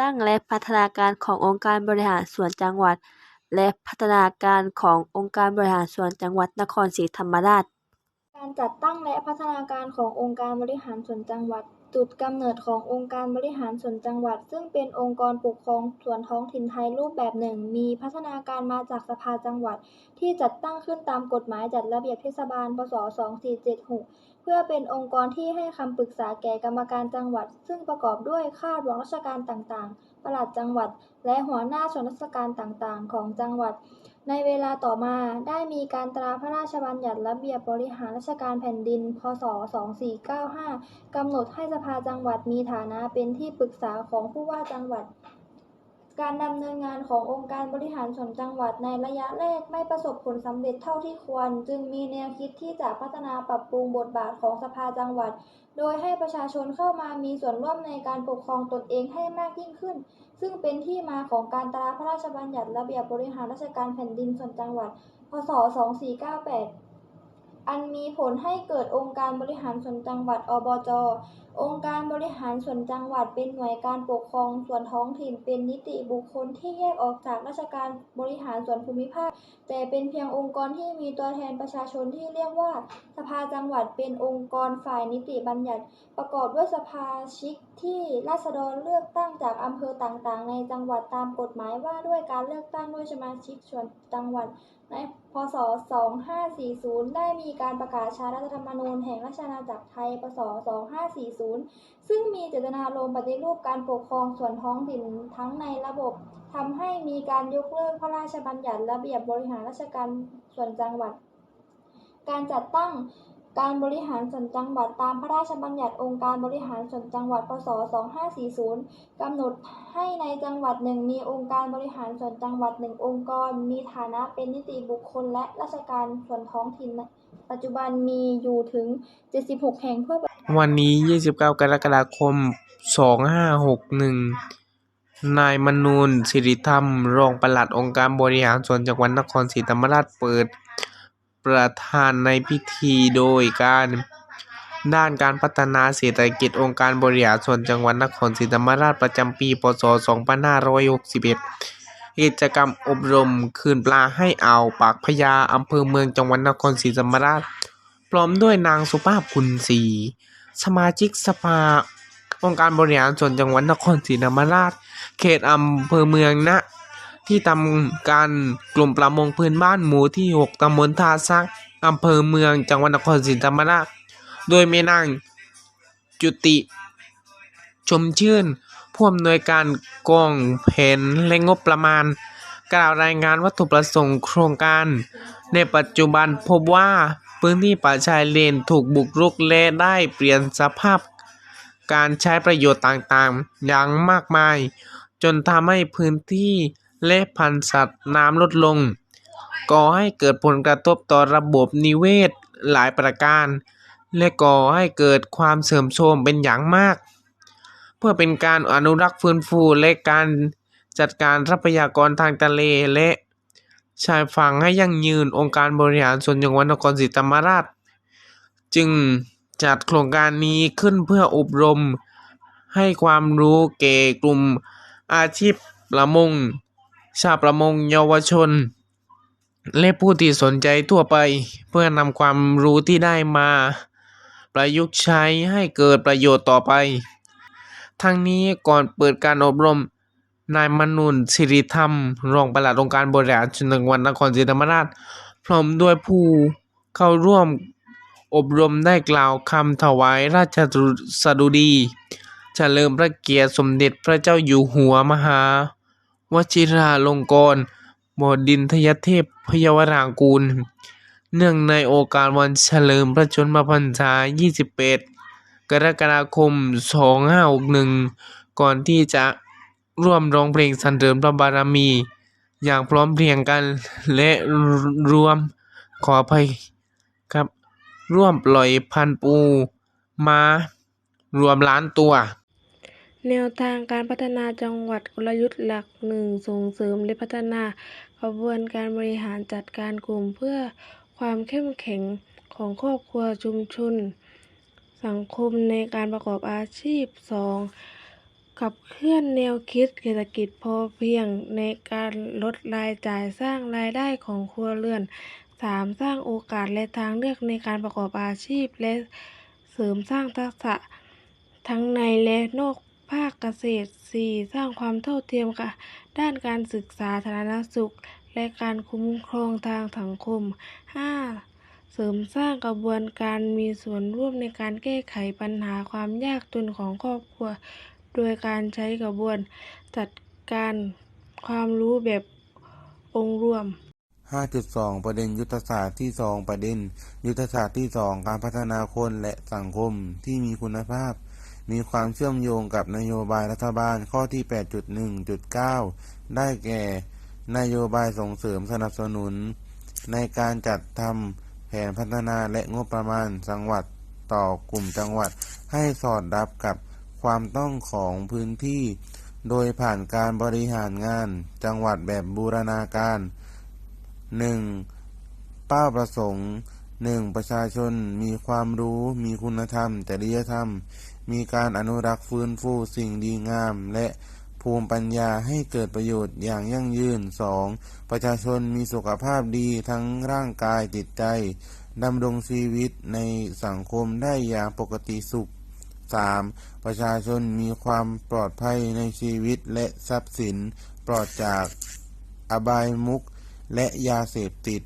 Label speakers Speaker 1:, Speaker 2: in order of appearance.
Speaker 1: ตั้งและพัฒนาการขององค์การบริหารส่วนจังหวัด และพัฒนาการขององค์การบริหารส่วนจังหวัดนครศรีธรรมราช
Speaker 2: การจัดตั้งและพัฒนาการขององค์การบริหารส่วนจังหวัด จุดกำเนิดขององค์การบริหารส่วนจังหวัด ซึ่งเป็นองค์กรปกครองส่วนท้องถิ่นไทยรูปแบบหนึ่ง มีพัฒนาการมาจากสภาจังหวัด ที่จัดตั้งขึ้นตามกฎหมายจัดระเบียบเทศบาล พ.ศ.2476 เพื่อเป็นองค์กรที่ให้คำปรึกษาแก่กรรมการจังหวัด ซึ่งประกอบด้วยข้าหลวงราชการต่างๆ ปลัดจังหวัด และหัวหน้าส่วนราชการต่างๆ ของจังหวัด ในเวลาต่อมาได้มีการตราพระราชบัญญัติระเบียบบริหารราชการแผ่นดิน พ.ศ.2495 กำหนดให้สภาจังหวัดมีฐานะเป็นที่ปรึกษาของผู้ว่าจังหวัด การดำเนินงานขององค์การบริหารส่วนจังหวัดในระยะแรกไม่ประสบผลสำเร็จเท่าที่ควร จึงมีแนวคิดที่จะพัฒนาปรับปรุงบทบาทของสภาจังหวัด โดยให้ประชาชนเข้ามามีส่วนร่วมในการปกครองตนเองให้มากยิ่งขึ้น ซึ่งเป็นที่มาของการตราพระราชบัญญัติระเบียบบริหารราชการแผ่นดินส่วนจังหวัด พ.ศ.2498 อันมีผลให้เกิดองค์การบริหารส่วนจังหวัดอบจ. องค์การบริหารส่วนจังหวัดเป็นหน่วยการปกครองส่วนท้องถิ่น เป็นนิติบุคคลที่แยกออกจากราชการบริหารส่วนภูมิภาค แต่เป็นเพียงองค์กรที่มีตัวแทนประชาชนที่เรียกว่า สภาจังหวัดเป็นองค์กรฝ่ายนิติบัญญัติ ประกอบด้วยสมาชิกที่ราษฎรเลือกตั้งจากอำเภอต่างๆ ในจังหวัดตามกฎหมายว่าด้วยการเลือกตั้งด้วยสมาชิกส่วนจังหวัดในพ.ศ.2540 ได้มีการประกาศใช้รัฐธรรมนูญแห่งราชอาณาจักรไทย พ.ศ.2540ซึ่งมีเจตนารมณ์ปฏิรูปการปกครองส่วนท้องถิ่นทั้งในระบบทำให้มีการยกเลิกพระราชบัญญัติระเบียบบริหารราชการส่วนจังหวัด การจัดตั้ง การบริหารส่วนจังหวัดตามพระราชบัญญัติองค์การบริหารส่วนจังหวัด พ.ศ.2540 กำหนดให้ในจังหวัดหนึ่งมีองค์การบริหารส่วนจังหวัดหนึ่งองค์กร มีฐานะเป็นนิติบุคคลและราชการส่วนท้องถิ่น ปัจจุบันมีอยู่ถึง 76 แห่งทั่วประเทศ
Speaker 3: วันนี้ 29 กรกฎาคม 2561 นายมนูนสิริธรรม รองปลัดองค์การบริหารส่วนจังหวัดนครศรีธรรมราชเปิด ประธานในพิธีโดยการด้านการพัฒนาเศรษฐกิจองค์การบริหารส่วนจังหวัดนครศรีธรรมราชประจำปี พ.ศ.2561 กิจกรรมอบรมคืนปลาให้อ่าวปากพญาอำเภอเมืองจังหวัดนครศรีธรรมราช พร้อมด้วยนางสุภาพกุลศรีสมาชิกสภา องค์การบริหารส่วนจังหวัดนครศรีธรรมราช เขตอำเภอเมืองณ ที่ทำการกลุ่มประมงพื้นบ้านหมู่ที่ 6ตำบลท่าซักอำเภอเมืองจังหวัดนครศรีธรรมราช โดยมีนางจุติ ชมชื่นผู้อำนวยการกองแผนและงบประมาณ กล่าวรายงานวัตถุประสงค์โครงการ ในปัจจุบันพบว่าพื้นที่ป่าชายเลนถูกบุกรุกและได้เปลี่ยนสภาพ การใช้ประโยชน์ต่างๆ อย่างมากมาย จนทำให้พื้นที่ และพันธุ์สัตว์น้ำลดลง ก่อให้เกิดผลกระทบต่อระบบนิเวศหลายประการ และก่อให้เกิดความเสื่อมโทรมเป็นอย่างมาก เพื่อเป็นการอนุรักษ์ฟื้นฟูและการจัดการทรัพยากรทางทะเลและชายฝั่งให้ยั่งยืนองค์การบริหารส่วนจังหวัดนครศรีธรรมราช จึงจัดโครงการนี้ขึ้นเพื่ออบรมให้ความรู้แก่กลุ่มอาชีพประมง ชาวประมงเยาวชน และผู้ที่สนใจทั่วไป เพื่อนำความรู้ที่ได้มา ประยุกต์ใช้ให้เกิดประโยชน์ต่อไป ทั้งนี้ก่อนเปิดการอบรมนายมนูนสิริธรรม รองปลัดองค์การบริหารส่วนจังหวัดนครศรีธรรมราช พร้อมด้วยผู้เข้าร่วมอบรมได้กล่าวคำถวายราชสดุดีเฉลิมพระเกียรติสมเด็จพระเจ้าอยู่หัวมหา วชิราลงกรณ์บดินทยเทพพยวรางกูล เนื่องในโอกาสวันเฉลิมพระชนมพรรษา28กรกฎาคม 2561 ก่อนที่จะร่วมร้องเพลงสรรเสริญพระบารมี อย่างพร้อมเพรียงกันและรวมขออภัยครับ ร่วมปล่อยพันปู มารวมล้านตัว
Speaker 4: แนวทางการพัฒนาจังหวัดกลยุทธ์หลักหนึ่งส่งเสริมและพัฒนากระบวนการบริหารจัดการกลุ่มเพื่อความเข้มแข็งของครอบครัวชุมชน สังคมในการประกอบอาชีพ 2. ขับเคลื่อนแนวคิดเศรษฐกิจพอเพียงในการลดรายจ่ายสร้างรายได้ของครัวเรือน 3. สร้างโอกาสและทางเลือกในการประกอบอาชีพ และเสริมสร้างทักษะทั้งในและนอก ภาคเกษตร 4. สร้างความเท่าเทียมกับด้านการศึกษาสาธารณสุข และการคุ้มครองทางสังคม 5. เสริมสร้างกระบวนการมีส่วนร่วมในการแก้ไขปัญหาความยากจนของครอบครัว โดยการใช้กระบวนจัดการความรู้แบบองค์รวม
Speaker 5: 5.2 ประเด็นยุทธศาสตร์ที่ 2 ประเด็น ยุทธศาสตร์ที่ 2 การพัฒนาคนและสังคมที่มีคุณภาพ มีความเชื่อมโยงกับนโยบายรัฐบาลข้อที่ 8.1.9 ได้แก่ นโยบายส่งเสริมสนับสนุน ในการจัดทำแผนพัฒนาและงบประมาณจังหวัดต่อกลุ่มจังหวัดให้สอดรับกับความต้องของพื้นที่ โดยผ่านการบริหารงานจังหวัดแบบบูรณาการ 1. เป้าประสงค์ 1. ประชาชนมีความรู้ มีคุณธรรม จริยธรรม มีการอนุรักษ์ฟื้นฟูสิ่งดีงาม และภูมิปัญญาให้เกิดประโยชน์อย่างยั่งยืน 2. ประชาชนมีสุขภาพดีทั้งร่างกายจิตใจดำรงชีวิตในสังคมได้อย่างปกติสุข 3. ประชาชนมีความปลอดภัยในชีวิตและทรัพย์สิน ปลอดจากอบายมุขและยาเสพติด